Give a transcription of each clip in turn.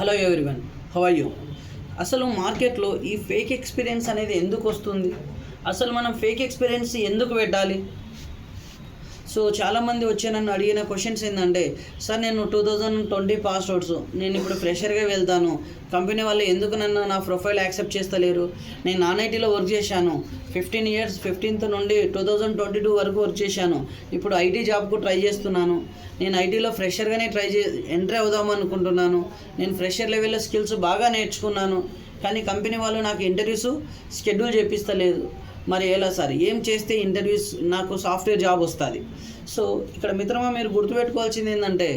Hello everyone how you? అసలు మార్కెట్లో ఈ ఫేక్ ఎక్స్పీరియన్స్ అనేది ఎందుకు వస్తుంది? అసలు మనం ఫేక్ ఎక్స్పీరియన్స్ ఎందుకు పెట్టాలి? సో చాలామంది వచ్చి నన్ను అడిగిన క్వశ్చన్స్ ఏంటంటే సార్ నేను two thousand twenty pass outs నేను ఇప్పుడు ఫ్రెషర్గా వెళ్తాను. కంపెనీ వాళ్ళు ఎందుకు నన్ను నా ప్రొఫైల్ యాక్సెప్ట్ చేస్తలేరు? నేను నాన్ ఐటీలో వర్క్ చేశాను. ఫిఫ్టీన్ ఇయర్స్ ఫిఫ్టీన్త్ నుండి టూ థౌజండ్ ట్వంటీ టూ వరకు వర్క్ చేశాను. ఇప్పుడు ఐటీ జాబ్కు ట్రై చేస్తున్నాను. నేను ఐటీలో ఫ్రెషర్గానే ట్రై చే ఎంట్రీ అవుదాం అనుకుంటున్నాను. నేను ఫ్రెషర్ లెవెల్లో స్కిల్స్ బాగా నేర్చుకున్నాను. కానీ కంపెనీ వాళ్ళు నాకు ఇంటర్వ్యూస్ షెడ్యూల్ చేపిస్తలేదు. మరి ఎలా సార్? ఏం చేస్తే ఇంటర్వ్యూస్ నాకు సాఫ్ట్వేర్ జాబ్ వస్తుంది? సో ఇక్కడ మిత్రమా మీరు గుర్తుపెట్టుకోవాల్సింది ఏంటంటే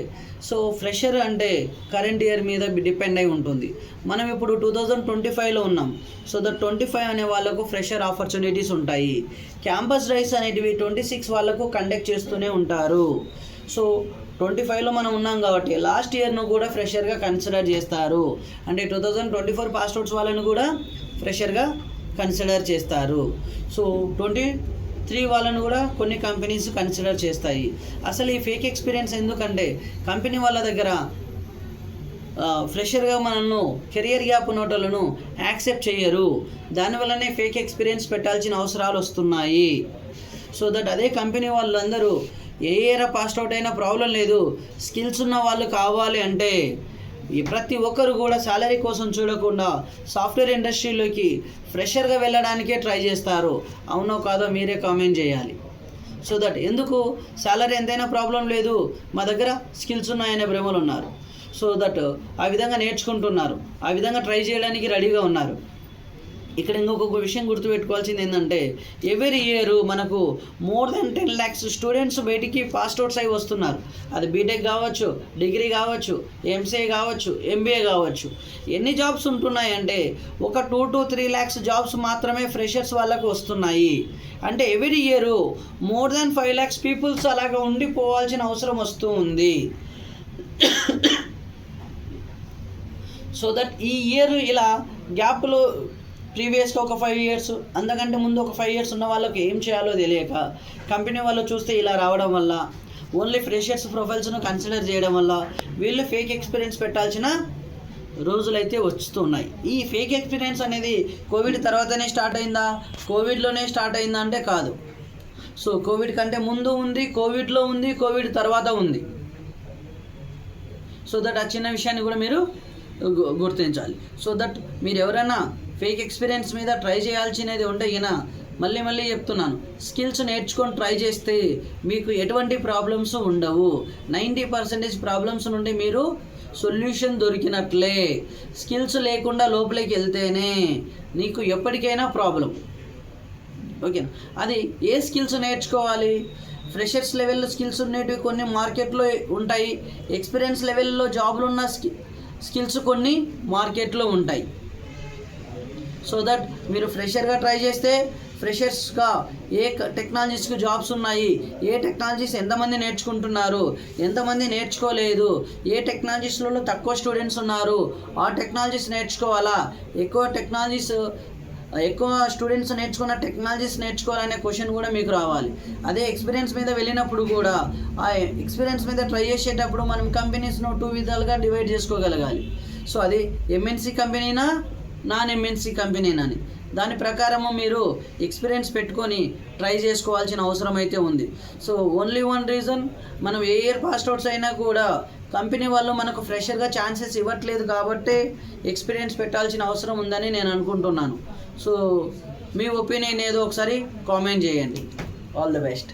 సో ఫ్రెషర్ అంటే కరెంట్ ఇయర్ మీద డిపెండ్ అయి ఉంటుంది. మనం ఇప్పుడు టూ థౌజండ్ ట్వంటీ ఫైవ్లో ఉన్నాం. సో ద ట్వంటీ ఫైవ్ అనే వాళ్ళకు ఫ్రెషర్ ఆపర్చునిటీస్ ఉంటాయి. క్యాంపస్ డ్రైవ్స్ అనేటివి ట్వంటీ సిక్స్ వాళ్ళకు కండక్ట్ చేస్తూనే ఉంటారు. సో ట్వంటీ ఫైవ్లో మనం ఉన్నాం కాబట్టి లాస్ట్ ఇయర్ను కూడా ఫ్రెషర్గా కన్సిడర్ చేస్తారు. అంటే two thousand twenty four pass outs వాళ్ళని కూడా ఫ్రెషర్గా కన్సిడర్ చేస్తారు. సో ట్వంటీ త్రీ వాళ్ళను కూడా కొన్ని కంపెనీస్ కన్సిడర్ చేస్తాయి. అసలు ఈ ఫేక్ ఎక్స్పీరియన్స్ ఎందుకంటే కంపెనీ వాళ్ళ దగ్గర ఫ్రెషర్గా మనల్ని కెరియర్ గ్యాప్ నోట్లను యాక్సెప్ట్ చేయరు. దానివల్లనే ఫేక్ ఎక్స్పీరియన్స్ పెట్టాల్సిన అవసరాలు వస్తున్నాయి. సో దట్ అదే కంపెనీ వాళ్ళందరూ ఏ ఏరా పాస్ట్ అవుట్ అయినా ప్రాబ్లం లేదు. స్కిల్స్ ఉన్న వాళ్ళు కావాలి అంటే ప్రతి ఒక్కరు కూడా శాలరీ కోసం చూడకుండా సాఫ్ట్వేర్ ఇండస్ట్రీలోకి ఫ్రెషర్గా వెళ్ళడానికే ట్రై చేస్తారు. అవునో కాదో మీరే కామెంట్ చేయాలి. సో దట్ ఎందుకు? శాలరీ ఎంతైనా ప్రాబ్లం లేదు. మా దగ్గర స్కిల్స్ ఉన్నాయనే భ్రమలు ఉన్నారు. సో దట్ ఆ విధంగా నేర్చుకుంటున్నారు. ఆ విధంగా ట్రై చేయడానికి రెడీగా ఉన్నారు. ఇక్కడ ఇంకొక విషయం గుర్తుపెట్టుకోవాల్సింది ఏంటంటే ఎవరి ఇయర్ మనకు more than ten lakhs students బయటికి పాస్ అవుట్స్ అయి వస్తున్నారు. అది బీటెక్ కావచ్చు డిగ్రీ కావచ్చు ఎంసీఏ కావచ్చు ఎంబీఏ కావచ్చు. ఎన్ని జాబ్స్ ఉంటున్నాయంటే ఒక two to three lakhs jobs మాత్రమే ఫ్రెషర్స్ వాళ్ళకు వస్తున్నాయి. అంటే ఎవరి year more than five lakhs peoples అలాగా ఉండిపోవాల్సిన అవసరం వస్తూ ఉంది. సో దట్ ఈ ఇయర్ ఇలా గ్యాప్లో ప్రీవియస్గా ఒక ఫైవ్ ఇయర్స్ అంతకంటే ముందు ఒక ఫైవ్ ఇయర్స్ ఉన్న వాళ్ళకి ఏం చేయాలో తెలియక కంపెనీ వాళ్ళు చూస్తే ఇలా రావడం వల్ల ఓన్లీ ఫ్రెషర్స్ ప్రొఫైల్స్ను కన్సిడర్ చేయడం వల్ల వీళ్ళు ఫేక్ ఎక్స్పీరియన్స్ పెట్టాల్సిన రోజులైతే వస్తున్నాయి. ఈ ఫేక్ ఎక్స్పీరియన్స్ అనేది కోవిడ్ తర్వాతనే స్టార్ట్ అయిందా? కోవిడ్లోనే స్టార్ట్ అయిందా అంటే కాదు. సో కోవిడ్ కంటే ముందు ఉంది కోవిడ్లో ఉంది కోవిడ్ తర్వాత ఉంది. సో దట్ ఆ చిన్న విషయాన్ని కూడా మీరు గుర్తించాలి. సో దట్ మీరు ఎవరైనా ఫేక్ ఎక్స్పీరియన్స్ మీద ట్రై చేయాల్సినది ఉంటే ఈయన మళ్ళీ మళ్ళీ చెప్తున్నాను. స్కిల్స్ నేర్చుకొని ట్రై చేస్తే మీకు ఎటువంటి ప్రాబ్లమ్స్ ఉండవు. నైంటీ పర్సెంటేజ్ ప్రాబ్లమ్స్ నుండి మీరు సొల్యూషన్ దొరికినట్లే. స్కిల్స్ లేకుండా లోపలికి వెళ్తేనే నీకు ఎప్పటికైనా ప్రాబ్లం. ఓకేనా? అది ఏ స్కిల్స్ నేర్చుకోవాలి? ఫ్రెషర్స్ లెవెల్లో స్కిల్స్ ఉండేటివి కొన్ని మార్కెట్లో ఉంటాయి. ఎక్స్పీరియన్స్ లెవెల్లో జాబ్లు ఉన్న స్కి స్కిల్స్ కొన్ని మార్కెట్లో ఉంటాయి. సో దట్ మీరు ఫ్రెషర్గా ట్రై చేస్తే ఫ్రెషర్స్గా ఏ టెక్నాలజీస్కి జాబ్స్ ఉన్నాయి ఏ టెక్నాలజీస్ ఎంతమంది నేర్చుకుంటున్నారు ఎంతమంది నేర్చుకోలేదు ఏ టెక్నాలజీస్లలో తక్కువ స్టూడెంట్స్ ఉన్నారు ఆ టెక్నాలజీస్ నేర్చుకోవాలా ఎక్కువ టెక్నాలజీస్ ఎక్కువ స్టూడెంట్స్ నేర్చుకున్న టెక్నాలజీస్ నేర్చుకోవాలనే క్వశ్చన్ కూడా మీకు రావాలి. అదే ఎక్స్పీరియన్స్ మీద వెళ్ళినప్పుడు కూడా ఆ ఎక్స్పీరియన్స్ మీద ట్రై చేసేటప్పుడు మనం కంపెనీస్ను టూ విధాలుగా డివైడ్ చేసుకోగలగాలి. సో అది ఎంఎన్సీ కంపెనీనా నాన్ ఎంఎన్సీ కంపెనీనని దాని ప్రకారము మీరు ఎక్స్పీరియన్స్ పెట్టుకొని ట్రై చేసుకోవాల్సిన అవసరం అయితే ఉంది. సో ఓన్లీ వన్ రీజన్ మనం ఏ ఇయర్ పాస్ అవుట్స్ అయినా కూడా కంపెనీ వాళ్ళు మనకు ఫ్రెషర్గా ఛాన్సెస్ ఇవ్వట్లేదు కాబట్టి ఎక్స్పీరియన్స్ పెట్టాల్సిన అవసరం ఉందని నేను అనుకుంటున్నాను. సో మీ ఒపీనియన్ ఏదో ఒకసారి కామెంట్ చేయండి. All the best